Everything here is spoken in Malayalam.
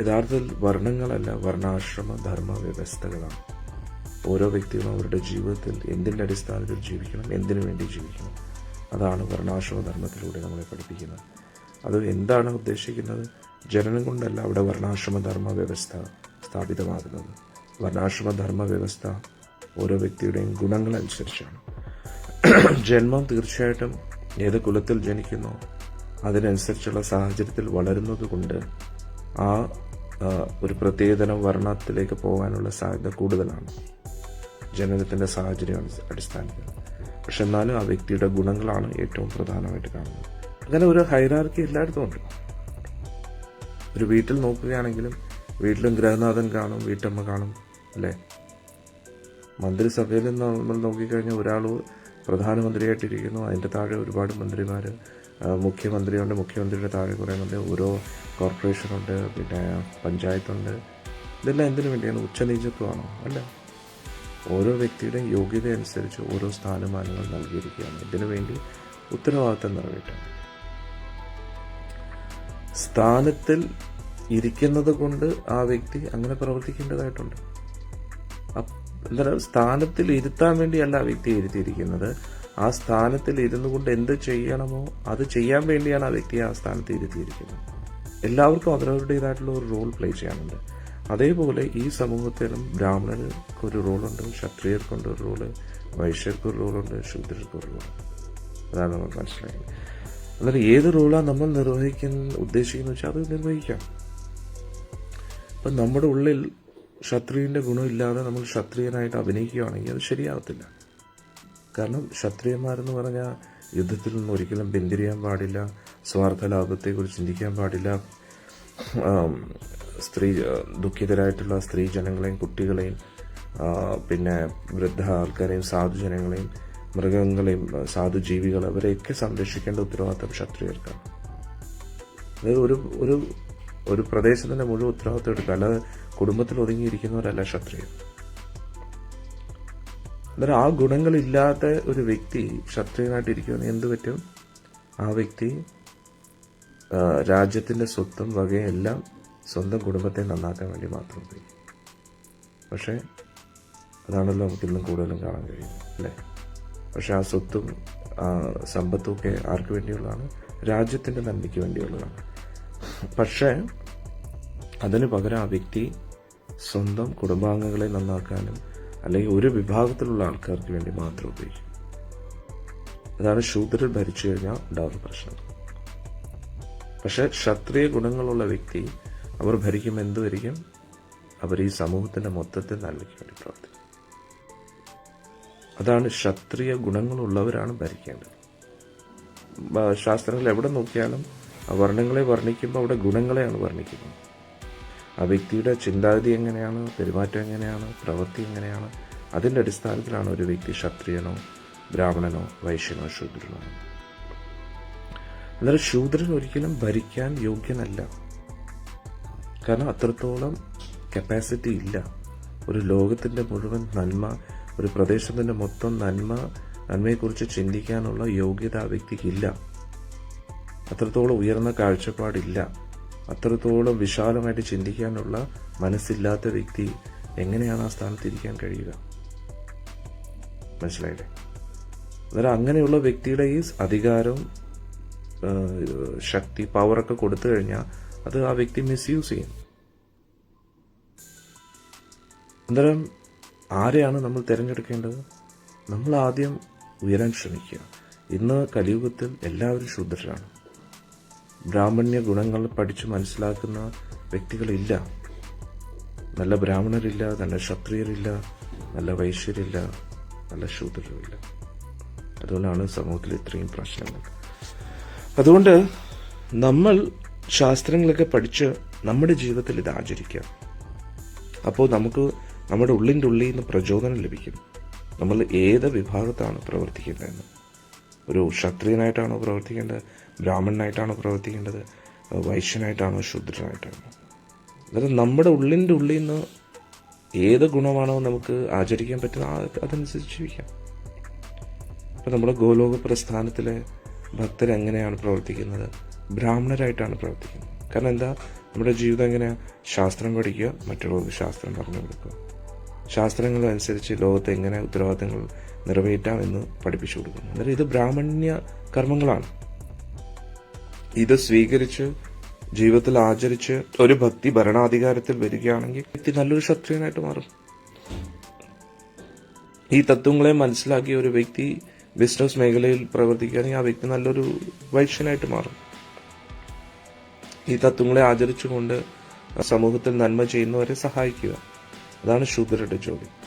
യഥാർത്ഥത്തിൽ വർണങ്ങളല്ല വർണാശ്രമ ധർമ്മ വ്യവസ്ഥകളാണ്. ഓരോ വ്യക്തിയും അവരുടെ ജീവിതത്തിൽ എന്തിന്റെ അടിസ്ഥാനത്തിൽ ജീവിക്കണം എന്തിനു വേണ്ടി ജീവിക്കണം? അതാണ് വർണാശ്രമ ധർമ്മത്തിലൂടെ നമ്മളെ പഠിപ്പിക്കുന്നത്. അത് എന്താണ് ഉദ്ദേശിക്കുന്നത്? ജനനം കൊണ്ടല്ല അവിടെ വർണാശ്രമ ധർമ്മ വ്യവസ്ഥ സ്ഥാപിതമാകുന്നത്. വർണാശ്രമ ധർമ്മ വ്യവസ്ഥ ഓരോ വ്യക്തിയുടെയും ഗുണങ്ങളനുസരിച്ചാണ് ജന്മം തീർച്ചയായിട്ടും ഏത് കുലത്തിൽ ജനിക്കുന്നോ അതിനനുസരിച്ചുള്ള സാഹചര്യത്തിൽ വളരുന്നത് കൊണ്ട് ആ ഒരു പ്രത്യേകതരം വർണത്തിലേക്ക് പോകാനുള്ള സാധ്യത കൂടുതലാണ്. ജനനത്തിന്റെ സാഹചര്യം അടിസ്ഥ- അടിസ്ഥാനത്തിൽ. പക്ഷെ എന്നാലും ആ വ്യക്തിയുടെ ഗുണങ്ങളാണ് ഏറ്റവും പ്രധാനമായിട്ട് കാണുന്നത്. അങ്ങനെ ഒരു ഹൈറാർക്കി എല്ലായിടത്തും ഉണ്ട്. ഒരു വീട്ടിൽ നോക്കുകയാണെങ്കിലും വീട്ടിലും ഗ്രഹനാഥൻ കാണും വീട്ടമ്മ കാണും അല്ലേ? മന്ത്രിസഭയിൽ നമ്മൾ നോക്കിക്കഴിഞ്ഞാൽ ഒരാൾ പ്രധാനമന്ത്രിയായിട്ടിരിക്കുന്നു. അതിന്റെ താഴെ ഒരുപാട് മന്ത്രിമാർ മുഖ്യമന്ത്രിയുണ്ട് മുഖ്യമന്ത്രിയുടെ താഴെ കുറേ മന്ത്രി. ഓരോ കോർപ്പറേഷനുണ്ട് പിന്നെ പഞ്ചായത്തുണ്ട് ഇതെല്ലാം എന്തിനു വേണ്ടിയാണ്? ഉച്ചനീചത്വമാണോ അല്ല? ഓരോ വ്യക്തിയുടെയും യോഗ്യത അനുസരിച്ച് ഓരോ സ്ഥാനമാനങ്ങൾ നൽകിയിരിക്കുകയാണ്. ഇതിനു വേണ്ടി ഉത്തരവാദിത്തം നിറവേറ്റാൻ. സ്ഥാനത്തിൽ ഇരിക്കുന്നത് കൊണ്ട് ആ വ്യക്തി അങ്ങനെ പ്രവർത്തിക്കേണ്ടതായിട്ടുണ്ട്. സ്ഥാനത്തിൽ ഇരുത്താൻ വേണ്ടിയല്ല ആ വ്യക്തി ഇരുത്തിയിരിക്കുന്നത്. ആ സ്ഥാനത്തിൽ ഇരുന്നു കൊണ്ട് എന്ത് ചെയ്യണമോ അത് ചെയ്യാൻ വേണ്ടിയാണ് ആ വ്യക്തി ആ സ്ഥാനത്ത് ഇരുത്തിയിരിക്കുന്നത്. എല്ലാവർക്കും അവരവരുടേതായിട്ടുള്ള ഒരു റോൾ പ്ലേ ചെയ്യാനുണ്ട്. അതേപോലെ ഈ സമൂഹത്തിലും ബ്രാഹ്മണർക്ക് ഒരു റോളുണ്ട് ക്ഷത്രിയർക്കുണ്ട് ഒരു റോൾ വൈശ്യർക്ക് ഒരു റോളുണ്ട് ശൂദ്രർക്ക് ഒരു റോൾ അതാണ് നമ്മൾ മനസ്സിലായത്. അന്നേരം ഏത് റോളാണ് നമ്മൾ നിർവഹിക്കുന്ന ഉദ്ദേശിക്കുന്നത് വെച്ചാൽ അത് നിർവഹിക്കാം. അപ്പം നമ്മുടെ ഉള്ളിൽ ക്ഷത്രിയന്റെ ഗുണമില്ലാതെ നമ്മൾ ക്ഷത്രിയനായിട്ട് അഭിനയിക്കുകയാണെങ്കിൽ അത് ശരിയാവത്തില്ല. കാരണം ക്ഷത്രിയന്മാരെന്ന് പറഞ്ഞാൽ യുദ്ധത്തിൽ നിന്ന് ഒരിക്കലും പിന്തിരിയാൻ പാടില്ല സ്വാർത്ഥ ലാഭത്തെക്കുറിച്ച് ചിന്തിക്കാൻ പാടില്ല. സ്ത്രീ ദുഃഖിതരായിട്ടുള്ള സ്ത്രീ ജനങ്ങളെയും കുട്ടികളെയും പിന്നെ വൃദ്ധ ആൾക്കാരെയും സാധുജനങ്ങളെയും മൃഗങ്ങളെയും സാധു ജീവികൾ അവരെയൊക്കെ സംരക്ഷിക്കേണ്ട ഉത്തരവാദിത്തം ക്ഷത്രിയർക്കാണ്. അതായത് ഒരു ഒരു ഒരു പ്രദേശത്തിന്റെ മുഴുവൻ ഉത്തരവാദിത്തം എടുക്കുക. അല്ലാതെ കുടുംബത്തിൽ ഒതുങ്ങിയിരിക്കുന്നവരല്ല ക്ഷത്രിയർ. അന്നേരം ആ ഗുണങ്ങളില്ലാത്ത ഒരു വ്യക്തി ക്ഷത്രിയനായിട്ട് ഇരിക്കുമെന്ന് എന്ത് പറ്റും? ആ വ്യക്തി ആ, രാജ്യത്തിന്റെ സ്വത്തും വകയെല്ലാം സ്വന്തം കുടുംബത്തെ നന്നാക്കാൻ വേണ്ടി മാത്രം ഉപയോഗിക്കും. പക്ഷേ അതാണല്ലോ നമുക്ക് ഇന്നും കൂടുതലും കാണാൻ കഴിയുന്നത് അല്ലേ? പക്ഷെ ആ സ്വത്തും സമ്പത്തും ഒക്കെ ആർക്ക് വേണ്ടിയുള്ളതാണ്? രാജ്യത്തിന്റെ നന്മയ്ക്ക് വേണ്ടിയുള്ളതാണ്. പക്ഷേ അതിന് പകരം ആ വ്യക്തി സ്വന്തം കുടുംബാംഗങ്ങളെ നന്നാക്കാനും അല്ലെങ്കിൽ ഒരു വിഭാഗത്തിലുള്ള ആൾക്കാർക്ക് വേണ്ടി മാത്രം ഉപയോഗിക്കും. അതാണ് ശൂദ്രർ ഭരിച്ചു കഴിഞ്ഞാൽ ഉണ്ടാകുന്ന പ്രശ്നം. പക്ഷെ ക്ഷത്രിയ ഗുണങ്ങളുള്ള വ്യക്തി അവർ ഭരിക്കും എന്ത് ഭരിക്കും അവർ ഈ സമൂഹത്തിന്റെ മൊത്തത്തിൽ നന്മയ്ക്ക് വേണ്ടി പ്രവർത്തിക്കും. അതാണ് ക്ഷത്രിയ ഗുണങ്ങളുള്ളവരാണ് ഭരിക്കേണ്ടത്. ശാസ്ത്രങ്ങൾ എവിടെ നോക്കിയാലും വർണങ്ങളെ വർണിക്കുമ്പോൾ അവിടെ ഗുണങ്ങളെയാണ് വർണിക്കുന്നത്. ആ വ്യക്തിയുടെ ചിന്താഗതി എങ്ങനെയാണ് പെരുമാറ്റം എങ്ങനെയാണ് പ്രവൃത്തി എങ്ങനെയാണ് അതിന്റെ അടിസ്ഥാനത്തിലാണ് ഒരു വ്യക്തി ക്ഷത്രിയനോ ബ്രാഹ്മണനോ വൈശ്യനോ ശൂദ്രനോ. അന്നേരം ശൂദ്രൻ ഒരിക്കലും ഭരിക്കാൻ യോഗ്യനല്ല. കാരണം അത്രത്തോളം കപ്പാസിറ്റി ഇല്ല. ഒരു ലോകത്തിന്റെ മുഴുവൻ നന്മ ഒരു പ്രദേശത്തിന്റെ മൊത്തം നന്മ നന്മയെക്കുറിച്ച് ചിന്തിക്കാനുള്ള യോഗ്യത ആ വ്യക്തിക്കില്ല അത്രത്തോളം ഉയർന്ന കാഴ്ചപ്പാടില്ല. അത്രത്തോളം വിശാലമായിട്ട് ചിന്തിക്കാനുള്ള മനസ്സില്ലാത്ത വ്യക്തി എങ്ങനെയാണ് ആ സ്ഥാനത്ത് ഇരിക്കാൻ കഴിയുക? മനസ്സിലായില്ലേ? അന്നേരം അങ്ങനെയുള്ള വ്യക്തിയുടെ ഈ അധികാരവും ശക്തി പവറൊക്കെ കൊടുത്തു കഴിഞ്ഞാൽ അത് ആ വ്യക്തി മിസ്യൂസ് ചെയ്യും. അന്നേരം ആരെയാണ് നമ്മൾ തിരഞ്ഞെടുക്കേണ്ടത്? നമ്മൾ ആദ്യം ഉയരാൻ ശ്രമിക്കുക. ഇന്ന് കലിയുഗത്തിൽ എല്ലാവരും ശൂദ്രരാണ് ബ്രാഹ്മണ്യ ഗുണങ്ങൾ പഠിച്ചു മനസ്സിലാക്കുന്ന വ്യക്തികളില്ല. നല്ല ബ്രാഹ്മണരില്ല നല്ല ക്ഷത്രിയരില്ല നല്ല വൈശ്യരില്ല നല്ല ശൂദ്രരുമില്ല. അതുകൊണ്ടാണ് സമൂഹത്തിൽ ഇത്രയും പ്രശ്നങ്ങൾ. അതുകൊണ്ട് നമ്മൾ ശാസ്ത്രങ്ങളൊക്കെ പഠിച്ച് നമ്മുടെ ജീവിതത്തിൽ ഇത് ആചരിക്കുക അപ്പോൾ നമുക്ക് നമ്മുടെ ഉള്ളിന്റെ ഉള്ളിൽ നിന്ന് പ്രചോദനം ലഭിക്കും. നമ്മൾ ഏത് വിഭാഗത്താണ് പ്രവർത്തിക്കേണ്ടതെന്ന് ഒരു ക്ഷത്രിയനായിട്ടാണോ പ്രവർത്തിക്കേണ്ടത്? ബ്രാഹ്മണനായിട്ടാണോ പ്രവർത്തിക്കേണ്ടത്? വൈശ്യനായിട്ടാണോ? ശൂദ്രനായിട്ടാണോ? അതായത് നമ്മുടെ ഉള്ളിന്റെ ഉള്ളിൽ നിന്ന് ഏത് ഗുണമാണോ നമുക്ക് ആചരിക്കാൻ പറ്റുന്ന അതനുസരിച്ച് ജീവിക്കാം. ഇപ്പം നമ്മുടെ ഗോലോക പ്രസ്ഥാനത്തിലെ ഭക്തർ എങ്ങനെയാണ് പ്രവർത്തിക്കുന്നത്? ബ്രാഹ്മണരായിട്ടാണ് പ്രവർത്തിക്കുന്നത്. കാരണം എന്താ? നമ്മുടെ ജീവിതം എങ്ങനെയാണ് ശാസ്ത്രം പഠിക്കുക മറ്റുള്ളവർക്ക് ശാസ്ത്രം പറഞ്ഞു കൊടുക്കുക. ശാസ്ത്രങ്ങൾ അനുസരിച്ച് ലോകത്തെ എങ്ങനെ ഉത്തരവാദിത്തങ്ങൾ നിറവേറ്റാം എന്ന് പഠിപ്പിച്ചു കൊടുക്കുന്നു. അന്നേരം ഇത് ബ്രാഹ്മണ്യ കർമ്മങ്ങളാണ്. ഇത് സ്വീകരിച്ച് ജീവിതത്തിൽ ആചരിച്ച് ഒരു ഭക്തി ഭരണാധികാരത്തിൽ വരികയാണെങ്കിൽ വ്യക്തി നല്ലൊരു ക്ഷത്രിയനായിട്ട് മാറും. ഈ തത്വങ്ങളെ മനസ്സിലാക്കിയ ഒരു വ്യക്തി ബിസിനസ് മേഖലയിൽ പ്രവർത്തിക്കുകയാണെങ്കിൽ ആ വ്യക്തി നല്ലൊരു വൈശ്യനായിട്ട് മാറും. ഈ തത്വങ്ങളെ ആചരിച്ചുകൊണ്ട് സമൂഹത്തിൽ നന്മ ചെയ്യുന്നവരെ സഹായിക്കുക. അതാണ് ശൂദ്രരുടെ ജോലി.